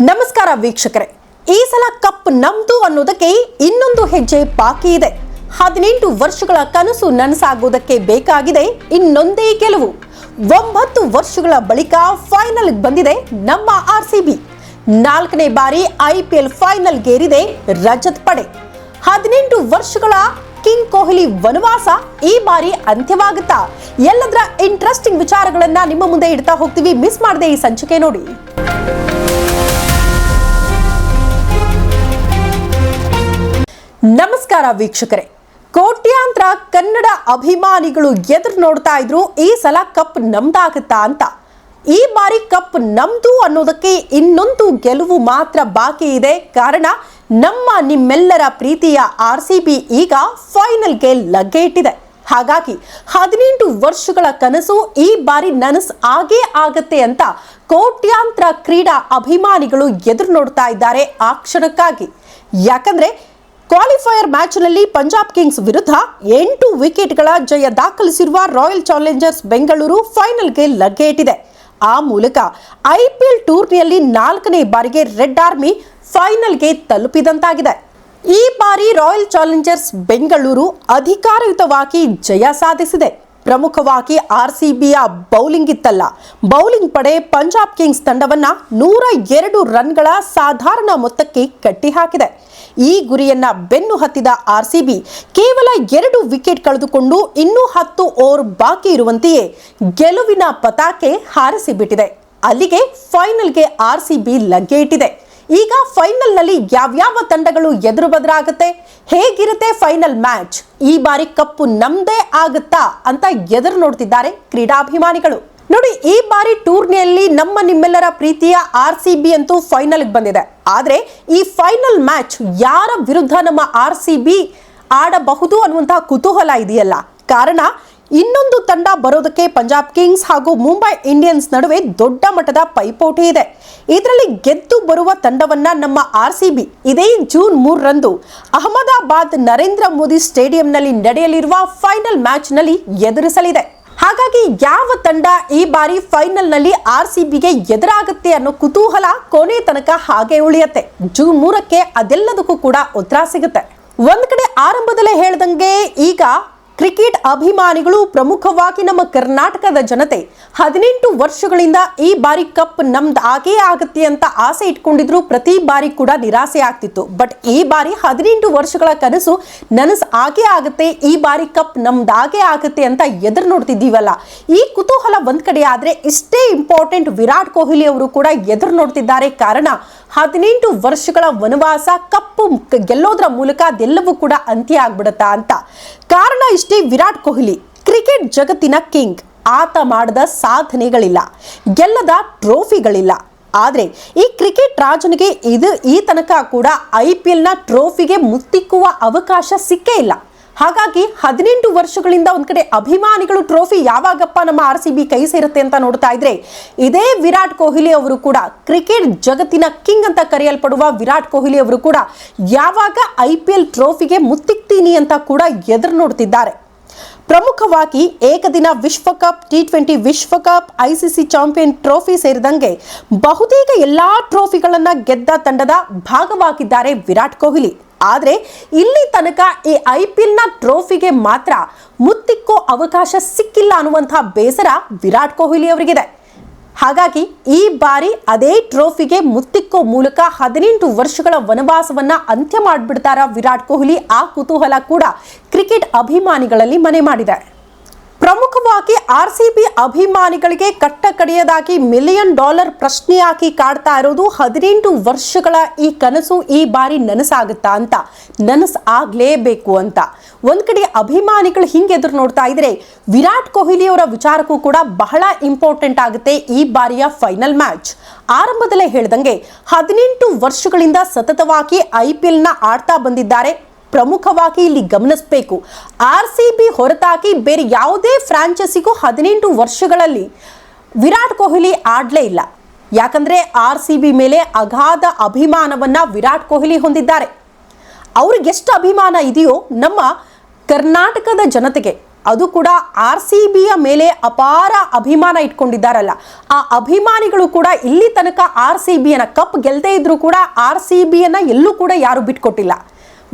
ನಮಸ್ಕಾರ ವೀಕ್ಷಕರೇ. ಈ ಸಲ ಕಪ್ ನಮ್ದು ಅನ್ನೋದಕ್ಕೆ ಇನ್ನೊಂದು ಹೆಜ್ಜೆ ಬಾಕಿ ಇದೆ. ಹದಿನೆಂಟು ವರ್ಷಗಳ ಕನಸು ನನಸಾಗುವುದಕ್ಕೆ ಬೇಕಾಗಿದೆ ಇನ್ನೊಂದೇ ಗೆಲುವು. ಒಂಬತ್ತು ವರ್ಷಗಳ ಬಳಿಕ ಫೈನಲ್ ಬಂದಿದೆ ನಮ್ಮ ಆರ್ ಸಿ ಬಿ ನಾಲ್ಕನೇ ಬಾರಿ ಐ ಪಿ ಎಲ್ ರಜತ್ ಪಡೆ. ಹದಿನೆಂಟು ವರ್ಷಗಳ ಕಿಂಗ್ ಕೊಹ್ಲಿ ವನವಾಸ ಈ ಬಾರಿ ಅಂತ್ಯವಾಗುತ್ತಾ? ಎಲ್ಲದರ ಇಂಟ್ರೆಸ್ಟಿಂಗ್ ವಿಚಾರಗಳನ್ನ ನಿಮ್ಮ ಮುಂದೆ ಇಡ್ತಾ ಹೋಗ್ತೀವಿ. ಮಿಸ್ ಮಾಡದೆ ಈ ಸಂಚಿಕೆ ನೋಡಿ. ನಮಸ್ಕಾರ ವೀಕ್ಷಕರೇ. ಕೋಟ್ಯಾಂತರ ಕನ್ನಡ ಅಭಿಮಾನಿಗಳು ಎದುರು ನೋಡ್ತಾ ಇದ್ರು, ಈ ಸಲ ಕಪ್ ನಮ್ದಾಗುತ್ತಾ ಅಂತ. ಈ ಬಾರಿ ಕಪ್ ನಮ್ದು ಅನ್ನೋದಕ್ಕೆ ಇನ್ನೊಂದು ಗೆಲುವು ಮಾತ್ರ ಬಾಕಿ ಇದೆ. ಕಾರಣ, ನಮ್ಮ ನಿಮ್ಮೆಲ್ಲರ ಪ್ರೀತಿಯ ಆರ್ ಸಿ ಬಿ ಈಗ ಫೈನಲ್ಗೆ ಲಗ್ಗೆ ಇಟ್ಟಿದೆ ಹಾಗಾಗಿ, ಹದಿನೆಂಟು ವರ್ಷಗಳ ಕನಸು ಈ ಬಾರಿ ನನಸು ಆಗೇ ಆಗತ್ತೆ ಅಂತ ಕೋಟ್ಯಾಂತರ ಕ್ರೀಡಾ ಅಭಿಮಾನಿಗಳು ಎದುರು ನೋಡ್ತಾ ಇದ್ದಾರೆ ಆ ಕ್ಷಣಕ್ಕಾಗಿ. ಯಾಕಂದ್ರೆ ಕ್ವಾಲಿಫೈಯರ್ ಮ್ಯಾಚ್ನಲ್ಲಿ ಪಂಜಾಬ್ ಕಿಂಗ್ಸ್ ವಿರುದ್ಧ ಎಂಟು ವಿಕೆಟ್ಗಳ ಜಯ ದಾಖಲಿಸಿರುವ ರಾಯಲ್ ಚಾಲೆಂಜರ್ಸ್ ಬೆಂಗಳೂರು ಫೈನಲ್ಗೆ ಲಗ್ಗೆ ಇಟ್ಟಿದೆ ಆ ಮೂಲಕ ಐಪಿಎಲ್ ಟೂರ್ನಿಯಲ್ಲಿ ನಾಲ್ಕನೇ ಬಾರಿಗೆ ರೆಡ್ ಆರ್ಮಿ ಫೈನಲ್ಗೆ ತಲುಪಿದಂತಾಗಿದೆ. ಈ ಬಾರಿ ರಾಯಲ್ ಚಾಲೆಂಜರ್ಸ್ ಬೆಂಗಳೂರು ಅಧಿಕಾರಯುತವಾಗಿ ಜಯ ಸಾಧಿಸಿದೆ. ಪ್ರಮುಖವಾಗಿ ಆರ್ ಸಿ ಬಿಯ ಬೌಲಿಂಗ್ ಇತ್ತಲ್ಲ. ಬೌಲಿಂಗ್ ಪಡೆ ಪಂಜಾಬ್ ಕಿಂಗ್ಸ್ ತಂಡವನ್ನ ನೂರ ಎರಡು ರನ್ಗಳ ಸಾಧಾರಣ ಮೊತ್ತಕ್ಕೆ ಕಟ್ಟಿಹಾಕಿದೆ. ಈ ಗುರಿಯನ್ನ ಬೆನ್ನು ಹತ್ತಿದ ಆರ್ ಸಿ ಬಿ ಕೇವಲ ಎರಡು ವಿಕೆಟ್ ಕಳೆದುಕೊಂಡು ಇನ್ನೂ ಹತ್ತು ಓವರ್ ಬಾಕಿ ಇರುವಂತೆಯೇ ಗೆಲುವಿನ ಪತಾಕೆ ಹಾರಿಸಿಬಿಟ್ಟಿದೆ. ಅಲ್ಲಿಗೆ ಫೈನಲ್ಗೆ ಆರ್ ಸಿ ಬಿ ಲಗ್ಗೆ ಇಟ್ಟಿದೆ. ಈಗ ಫೈನಲ್ನಲ್ಲಿ ಯಾವ್ಯಾವ ತಂಡಗಳು ಎದುರು ಬದಲಾಗುತ್ತೆ ಹೇಗಿರುತ್ತೆ ಫೈನಲ್ ಮ್ಯಾಚ್? ಈ ಬಾರಿ ಕಪ್ಪು ನಮ್ದೇ ಆಗುತ್ತಾ ಅಂತ ಎದುರು ನೋಡ್ತಿದ್ದಾರೆ ಕ್ರೀಡಾಭಿಮಾನಿಗಳು. ನೋಡಿ, ಈ ಬಾರಿ ಟೂರ್ನಿಯಲ್ಲಿ ನಮ್ಮ ನಿಮ್ಮೆಲ್ಲರ ಪ್ರೀತಿಯ ಆರ್ ಸಿ ಬಿ ಅಂತೂ ಫೈನಲ್ಗೆ ಬಂದಿದೆ. ಆದರೆ ಈ ಫೈನಲ್ ಮ್ಯಾಚ್ ಯಾರ ವಿರುದ್ಧ ನಮ್ಮ ಆರ್ ಸಿ ಬಿ ಆಡಬಹುದು ಅನ್ನುವಂತಹ ಕುತೂಹಲ ಇದೆಯಲ್ಲ? ಕಾರಣ ಇನ್ನೊಂದು ತಂಡ ಬರೋದಕ್ಕೆ ಪಂಜಾಬ್ ಕಿಂಗ್ಸ್ ಹಾಗೂ ಮುಂಬೈ ಇಂಡಿಯನ್ಸ್ ನಡುವೆ ದೊಡ್ಡ ಮಟ್ಟದ ಪೈಪೋಟಿ ಇದೆ. ಇದರಲ್ಲಿ ಗೆದ್ದು ಬರುವ ತಂಡವನ್ನ ನಮ್ಮ ಆರ್ ಸಿ ಬಿ ಇದೇ ಜೂನ್ ಮೂರರಂದು ಅಹಮದಾಬಾದ್ ನರೇಂದ್ರ ಮೋದಿ ಸ್ಟೇಡಿಯಂನಲ್ಲಿ ನಡೆಯಲಿರುವ ಫೈನಲ್ ಮ್ಯಾಚ್ನಲ್ಲಿ ಎದುರಿಸಲಿದೆ. ಹಾಗಾಗಿ ಯಾವ ತಂಡ ಈ ಬಾರಿ ಫೈನಲ್ನಲ್ಲಿ ಆರ್ ಸಿ ಬಿಗೆ ಎದುರಾಗುತ್ತೆ ಅನ್ನೋ ಕುತೂಹಲ ಕೊನೆ ತನಕ ಹಾಗೆ ಉಳಿಯತ್ತೆ. ಜೂನ್ ಮೂರಕ್ಕೆ ಅದೆಲ್ಲದಕ್ಕೂ ಕೂಡ ಉತ್ತರ ಸಿಗುತ್ತೆ. ಒಂದ್ ಕಡೆ ಆರಂಭದಲ್ಲೇ ಹೇಳ್ದಂಗೆ ಈಗ ಕ್ರಿಕೆಟ್ ಅಭಿಮಾನಿಗಳು ಪ್ರಮುಖವಾಗಿ ನಮ್ಮ ಕರ್ನಾಟಕದ ಜನತೆ ಹದಿನೆಂಟು ವರ್ಷಗಳಿಂದ ಈ ಬಾರಿ ಕಪ್ ನಮ್ದು ಆಗೇ ಆಗುತ್ತೆ ಅಂತ ಆಸೆ ಇಟ್ಕೊಂಡಿದ್ರು ಪ್ರತಿ ಬಾರಿ ಕೂಡ ನಿರಾಸೆ ಆಗ್ತಿತ್ತು. ಬಟ್ ಈ ಬಾರಿ ಹದಿನೆಂಟು ವರ್ಷಗಳ ಕನಸು ನನಸು ಆಗೇ ಆಗುತ್ತೆ, ಈ ಬಾರಿ ಕಪ್ ನಮ್ದಾಗೇ ಆಗುತ್ತೆ ಅಂತ ಎದುರು ನೋಡ್ತಿದ್ದೀವಲ್ಲ. ಈ ಕುತೂಹಲ ಒಂದ್ ಕಡೆ ಆದ್ರೆ ಇಷ್ಟೇ ಇಂಪಾರ್ಟೆಂಟ್ ವಿರಾಟ್ ಕೊಹ್ಲಿ ಅವರು ಕೂಡ ಎದುರು ನೋಡ್ತಿದ್ದಾರೆ. ಕಾರಣ ಹದಿನೆಂಟು ವರ್ಷಗಳ ವನವಾಸ ಕಪ್ಪು ಗೆಲ್ಲೋದ್ರ ಮೂಲಕ ಅದೆಲ್ಲವೂ ಕೂಡ ಅಂತ್ಯ ಆಗ್ಬಿಡುತ್ತಾ ಅಂತ. ಕಾರಣ ಇಷ್ಟೇ ವಿರಾಟ್ ಕೊಹ್ಲಿ, ಕ್ರಿಕೆಟ್ ಜಗತ್ತಿನ ಕಿಂಗ್. ಆತ ಮಾಡದ ಸಾಧನೆಗಳಿಲ್ಲ, ಗೆಲ್ಲದ ಟ್ರೋಫಿಗಳಿಲ್ಲ. ಆದರೆ ಈ ಕ್ರಿಕೆಟ್ ರಾಜನಿಗೆ ಇದು ಈ ತನಕ ಕೂಡ ಐ ಪಿ ಎಲ್ನ ಟ್ರೋಫಿಗೆ ಮುತ್ತಿಕ್ಕುವ ಅವಕಾಶ ಸಿಕ್ಕೇ ಇಲ್ಲ. ಹಾಗಾಗಿ ಹದಿನೆಂಟು ವರ್ಷಗಳಿಂದ ಒಂದ್ ಕಡೆ ಅಭಿಮಾನಿಗಳು ಟ್ರೋಫಿ ಯಾವಾಗಪ್ಪ ನಮ್ಮ ಆರ್ ಸಿ ಬಿ ಕೈ ಸೇರುತ್ತೆ ಅಂತ ನೋಡ್ತಾ ಇದ್ರೆ, ಇದೇ ವಿರಾಟ್ ಕೊಹ್ಲಿ ಅವರು ಕೂಡ ಕ್ರಿಕೆಟ್ ಜಗತ್ತಿನ ಕಿಂಗ್ ಅಂತ ಕರೆಯಲ್ಪಡುವ ವಿರಾಟ್ ಕೊಹ್ಲಿ ಅವರು ಕೂಡ ಯಾವಾಗ ಐ ಪಿ ಎಲ್ ಟ್ರೋಫಿಗೆ ಮುತ್ತಿಕ್ತೀನಿ ಅಂತ ಕೂಡ ಎದುರು ನೋಡ್ತಿದ್ದಾರೆ. ಪ್ರಮುಖವಾಗಿ ಏಕದಿನ ವಿಶ್ವಕಪ್ ಟಿ ಟ್ವೆಂಟಿ ವಿಶ್ವಕಪ್ ಐಸಿಸಿ ಚಾಂಪಿಯನ್ ಟ್ರೋಫಿ ಸೇರಿದಂಗೆ ಬಹುತೇಕ ಎಲ್ಲಾ ಟ್ರೋಫಿಗಳನ್ನ ಗೆದ್ದ ತಂಡದ ಭಾಗವಾಗಿದ್ದಾರೆ ವಿರಾಟ್ ಕೊಹ್ಲಿ. ಆದರೆ ಇಲ್ಲಿ ತನಕ ಈ ಐ ಪಿ ಎಲ್ನ ಟ್ರೋಫಿಗೆ ಮಾತ್ರ ಮುತ್ತಿಕ್ಕೋ ಅವಕಾಶ ಸಿಕ್ಕಿಲ್ಲ ಅನ್ನುವಂಥ ಬೇಸರ ವಿರಾಟ್ ಕೊಹ್ಲಿ ಅವರಿಗಿದೆ. ಹಾಗಾಗಿ ಈ ಬಾರಿ ಅದೇ ಟ್ರೋಫಿಗೆ ಮುತ್ತಿಕ್ಕೋ ಮೂಲಕ ಹದಿನೆಂಟು ವರ್ಷಗಳ ವನವಾಸವನ್ನ ಅಂತ್ಯ ಮಾಡಿಬಿಡ್ತಾರ ವಿರಾಟ್ ಕೊಹ್ಲಿ. ಆ ಕುತೂಹಲ ಕೂಡ ಕ್ರಿಕೆಟ್ ಅಭಿಮಾನಿಗಳಲ್ಲಿ ಮನೆ ಮಾಡಿದೆ. ಪ್ರಮುಖವಾಗಿ ಆರ್ ಸಿ ಬಿ ಅಭಿಮಾನಿಗಳಿಗೆ ಕಟ್ಟ ಕಡೆಯದಾಗಿ ಮಿಲಿಯನ್ ಡಾಲರ್ ಪ್ರಶ್ನೆಯಾಗಿ ಕಾಡ್ತಾ ಇರೋದು ಹದಿನೆಂಟು ವರ್ಷಗಳ ಈ ಕನಸು ಈ ಬಾರಿ ನನಸಾಗುತ್ತಾ ಅಂತ. ನನಸು ಆಗ್ಲೇಬೇಕು ಅಂತ. ಒಂದ್ ಕಡೆ ಅಭಿಮಾನಿಗಳು ಹಿಂಗೆ ಎದುರು ನೋಡ್ತಾ ಇದ್ರೆ ವಿರಾಟ್ ಕೊಹ್ಲಿ ಅವರ ವಿಚಾರಕ್ಕೂ ಕೂಡ ಬಹಳ ಇಂಪಾರ್ಟೆಂಟ್ ಆಗುತ್ತೆ ಈ ಬಾರಿಯ ಫೈನಲ್ ಮ್ಯಾಚ್ ಆರಂಭದಲ್ಲೇ ಹೇಳ್ದಂಗೆ ಹದಿನೆಂಟು ವರ್ಷಗಳಿಂದ ಸತತವಾಗಿ ಐ ಪಿ ಎಲ್ನ ಆಡ್ತಾ ಬಂದಿದ್ದಾರೆ ಪ್ರಮುಖವಾಗಿ ಇಲ್ಲಿ ಗಮನಿಸಬೇಕು. ಆರ್ ಸಿ ಬಿ ಹೊರತಾಗಿ ಬೇರೆ ಯಾವುದೇ ಫ್ರಾಂಚೈಸಿಗೂ ಹದಿನೆಂಟು ವರ್ಷಗಳಲ್ಲಿ ವಿರಾಟ್ ಕೊಹ್ಲಿ ಆಡಲೇ ಇಲ್ಲ. ಯಾಕಂದರೆ ಆರ್ ಸಿ ಬಿ ಮೇಲೆ ಅಗಾಧ ಅಭಿಮಾನವನ್ನು ವಿರಾಟ್ ಕೊಹ್ಲಿ ಹೊಂದಿದ್ದಾರೆ. ಅವ್ರಿಗೆ ಎಷ್ಟು ಅಭಿಮಾನ ಇದೆಯೋ ನಮ್ಮ ಕರ್ನಾಟಕದ ಜನತೆಗೆ ಅದು ಕೂಡ ಆರ್ ಸಿ ಬಿಯ ಮೇಲೆ ಅಪಾರ ಅಭಿಮಾನ ಇಟ್ಕೊಂಡಿದ್ದಾರಲ್ಲ. ಆ ಅಭಿಮಾನಿಗಳು ಕೂಡ ಇಲ್ಲಿ ತನಕ ಆರ್ ಸಿ ಬಿಯನ್ನು ಕಪ್ ಗೆಲ್ಲದೇ ಇದ್ದರೂ ಕೂಡ ಆರ್ ಸಿ ಬಿಯನ್ನು ಎಲ್ಲೂ ಕೂಡ ಯಾರು ಬಿಟ್ಕೊಟ್ಟಿಲ್ಲ.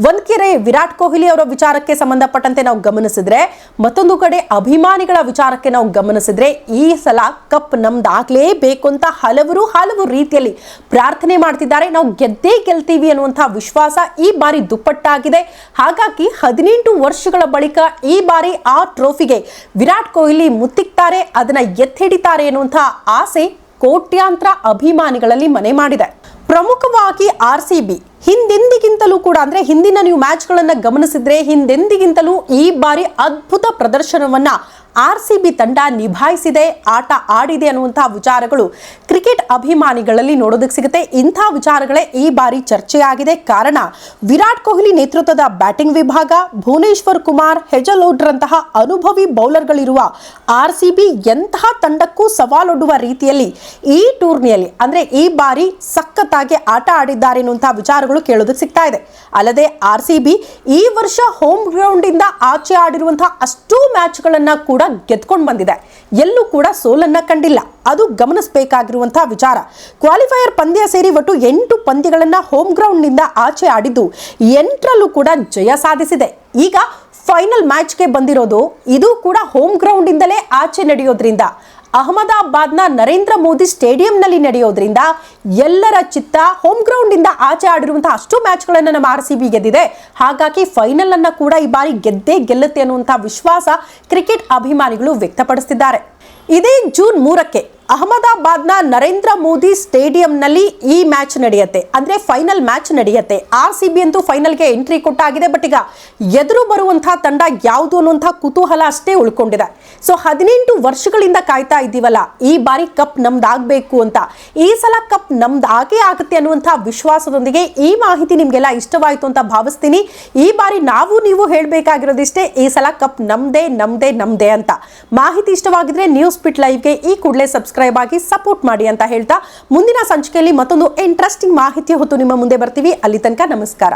ಒಂದ್ ಕೆರೆ ವಿರಾಟ್ ಕೊಹ್ಲಿ ಅವರ ವಿಚಾರಕ್ಕೆ ಸಂಬಂಧಪಟ್ಟಂತೆ ನಾವು ಗಮನಿಸಿದ್ರೆ, ಮತ್ತೊಂದು ಕಡೆ ಅಭಿಮಾನಿಗಳ ವಿಚಾರಕ್ಕೆ ನಾವು ಗಮನಿಸಿದ್ರೆ, ಈ ಸಲ ಕಪ್ ನಮ್ದಾಗ್ಲೇಬೇಕು ಅಂತ ಹಲವರು ಹಲವು ರೀತಿಯಲ್ಲಿ ಪ್ರಾರ್ಥನೆ ಮಾಡ್ತಿದ್ದಾರೆ. ನಾವು ಗೆದ್ದೇ ಗೆಲ್ತೀವಿ ಅನ್ನುವಂತಹ ವಿಶ್ವಾಸ ಈ ಬಾರಿ ದುಪ್ಪಟ್ಟಾಗಿದೆ. ಹಾಗಾಗಿ ಹದಿನೆಂಟು ವರ್ಷಗಳ ಬಳಿಕ ಈ ಬಾರಿ ಆ ಟ್ರೋಫಿಗೆ ವಿರಾಟ್ ಕೊಹ್ಲಿ ಮುತ್ತಿಕ್ತಾರೆ, ಅದನ್ನ ಎತ್ತಿಡಿತಾರೆ ಎನ್ನುವಂತಹ ಆಸೆ ಕೋಟ್ಯಾಂತರ ಅಭಿಮಾನಿಗಳಲ್ಲಿ ಮನೆ ಮಾಡಿದೆ. ಪ್ರಮುಖವಾಗಿ ಆರ್ ಸಿ ಬಿ ಹಿಂದೆಂದಿಗಿಂತಲೂ ಕೂಡ ಅಂದ್ರೆ ಹಿಂದಿನ ನೀವು ಮ್ಯಾಚ್ಗಳನ್ನ ಗಮನಿಸಿದ್ರೆ ಹಿಂದೆಂದಿಗಿಂತಲೂ ಈ ಬಾರಿ ಅದ್ಭುತ ಪ್ರದರ್ಶನವನ್ನ ಆರ್ ಸಿ ಬಿ ತಂಡ ನಿಭಾಯಿಸಿದೆ, ಆಟ ಆಡಿದೆ ಅನ್ನುವಂತಹ ವಿಚಾರಗಳು ಕ್ರಿಕೆಟ್ ಅಭಿಮಾನಿಗಳಲ್ಲಿ ನೋಡೋದಕ್ಕೆ ಸಿಗುತ್ತೆ. ಇಂಥ ವಿಚಾರಗಳೇ ಈ ಬಾರಿ ಚರ್ಚೆಯಾಗಿದೆ. ಕಾರಣ, ವಿರಾಟ್ ಕೊಹ್ಲಿ ನೇತೃತ್ವದ ಬ್ಯಾಟಿಂಗ್ ವಿಭಾಗ, ಭುವನೇಶ್ವರ್ ಕುಮಾರ್ ಹೆಜಲೋಡ್ರಂತಹ ಅನುಭವಿ ಬೌಲರ್ಗಳಿರುವ ಆರ್ ಸಿ ಬಿ ಎಂತಹ ತಂಡಕ್ಕೂ ಸವಾಲೊಡ್ಡುವ ರೀತಿಯಲ್ಲಿ ಈ ಟೂರ್ನಿಯಲ್ಲಿ, ಅಂದ್ರೆ ಈ ಬಾರಿ ಸಖತ್ತಾಗಿ ಆಟ ಆಡಿದ್ದಾರೆ ಎನ್ನುವಂತಹ ವಿಚಾರಗಳು ಕೇಳೋದಕ್ಕೆ ಸಿಗ್ತಾ ಇದೆ. ಅಲ್ಲದೆ ಆರ್ ಸಿ ಬಿ ಈ ವರ್ಷ ಹೋಮ್ ಗ್ರೌಂಡ್ ಇಂದ ಆಚೆ ಆಡಿರುವಂತಹ ಅಷ್ಟೂ ಮ್ಯಾಚ್ಗಳನ್ನು ಕೂಡ ಗೆದ್ಕೊಂಡು ಬಂದಿದೆ. ಎಲ್ಲೂ ಕೂಡ ಸೋಲನ್ನ ಕಂಡಿಲ್ಲ. ಅದು ಗಮನಿಸಬೇಕಾಗಿರುವಂತಹ ವಿಚಾರ. ಕ್ವಾಲಿಫೈಯರ್ ಪಂದ್ಯ ಸೇರಿ ಒಟ್ಟು ಎಂಟು ಪಂದ್ಯಗಳನ್ನ ಹೋಮ್ ಗ್ರೌಂಡ್ನಿಂದ ಆಚೆ ಆಡಿದ್ದು ಎಂಟರಲ್ಲೂ ಕೂಡ ಜಯ ಸಾಧಿಸಿದೆ. ಈಗ ಫೈನಲ್ ಮ್ಯಾಚ್ಗೆ ಬಂದಿರೋದು ಇದು ಕೂಡ ಹೋಮ್ ಗ್ರೌಂಡ್ ಇಂದಲೇ ಆಚೆ ನಡೆಯೋದ್ರಿಂದ. ಅಹಮದಾಬಾದ್ನ ನರೇಂದ್ರ ಮೋದಿ ಸ್ಟೇಡಿಯಂನಲ್ಲಿ ನಡೆಯೋದ್ರಿಂದ ಎಲ್ಲರ ಚಿತ್ತ ಹೋಮ್ ಗ್ರೌಂಡ್ ಇಂದ ಆಚೆ ಆಡಿರುವಂತಹ ಅಷ್ಟು ಮ್ಯಾಚ್ಗಳನ್ನು ನಮ್ಮ ಆರ್ ಸಿ ಬಿ ಗೆದ್ದಿದೆ. ಹಾಗಾಗಿ ಫೈನಲ್ ಅನ್ನ ಕೂಡ ಈ ಬಾರಿ ಗೆದ್ದೇ ಗೆಲ್ಲುತ್ತೆ ಅನ್ನುವಂತಹ ವಿಶ್ವಾಸ ಕ್ರಿಕೆಟ್ ಅಭಿಮಾನಿಗಳು ವ್ಯಕ್ತಪಡಿಸುತ್ತಿದ್ದಾರೆ ಇದೇ ಜೂನ್ ಮೂರಕ್ಕೆ ಅಹಮದಾಬಾದ್ನ ನರೇಂದ್ರ ಮೋದಿ ಸ್ಟೇಡಿಯಂನಲ್ಲಿ ಈ ಮ್ಯಾಚ್ ನಡೆಯುತ್ತೆ. ಅಂದ್ರೆ ಫೈನಲ್ ಮ್ಯಾಚ್ ನಡೆಯುತ್ತೆ. ಆರ್ ಸಿ ಬಿ ಅಂತೂ ಫೈನಲ್ಗೆ ಎಂಟ್ರಿ ಕೊಟ್ಟಾಗಿದೆ ಬಟ್ ಈಗ ಎದುರು ಬರುವಂತಹ ತಂಡ ಯಾವುದು ಅನ್ನುವಂಥ ಕುತೂಹಲ ಅಷ್ಟೇ ಉಳ್ಕೊಂಡಿದೆ. ಸೊ ಹದಿನೆಂಟು ವರ್ಷಗಳಿಂದ ಕಾಯ್ತಾ ಇದ್ದೀವಲ್ಲ, ಈ ಬಾರಿ ಕಪ್ ನಮ್ದಾಗಬೇಕು ಅಂತ. ಈ ಸಲ ಕಪ್ ನಮ್ದಾಗೇ ಆಗುತ್ತೆ ಅನ್ನುವಂಥ ವಿಶ್ವಾಸದೊಂದಿಗೆ ಈ ಮಾಹಿತಿ ನಿಮಗೆಲ್ಲ ಇಷ್ಟವಾಯಿತು ಅಂತ ಭಾವಿಸ್ತೀನಿ. ಈ ಬಾರಿ ನಾವು ನೀವು ಹೇಳಬೇಕಾಗಿರೋದಿಷ್ಟೇ, ಈ ಸಲ ಕಪ್ ನಮ್ದೇ ನಮ್ದೇ ನಮ್ದೇ ಅಂತ. ಮಾಹಿತಿ ಇಷ್ಟವಾಗಿದ್ರೆ ನ್ಯೂಸ್ ಪಿಟ್ ಲೈವ್ಗೆ ಈ ಕೂಡಲೇ ಸಬ್ಸ್ಕ್ರೈಬ್ ಆಗಿ ಸಪೋರ್ಟ್ ಮಾಡಿ ಅಂತ ಹೇಳ್ತಾ, ಮುಂದಿನ ಸಂಚಿಕೆಯಲ್ಲಿ ಮತ್ತೊಂದು ಇಂಟ್ರೆಸ್ಟಿಂಗ್ ಮಾಹಿತಿ ಹೊತ್ತು ನಿಮ್ಮ ಮುಂದೆ ಬರ್ತೀವಿ. ಅಲ್ಲಿ ತನಕ ನಮಸ್ಕಾರ.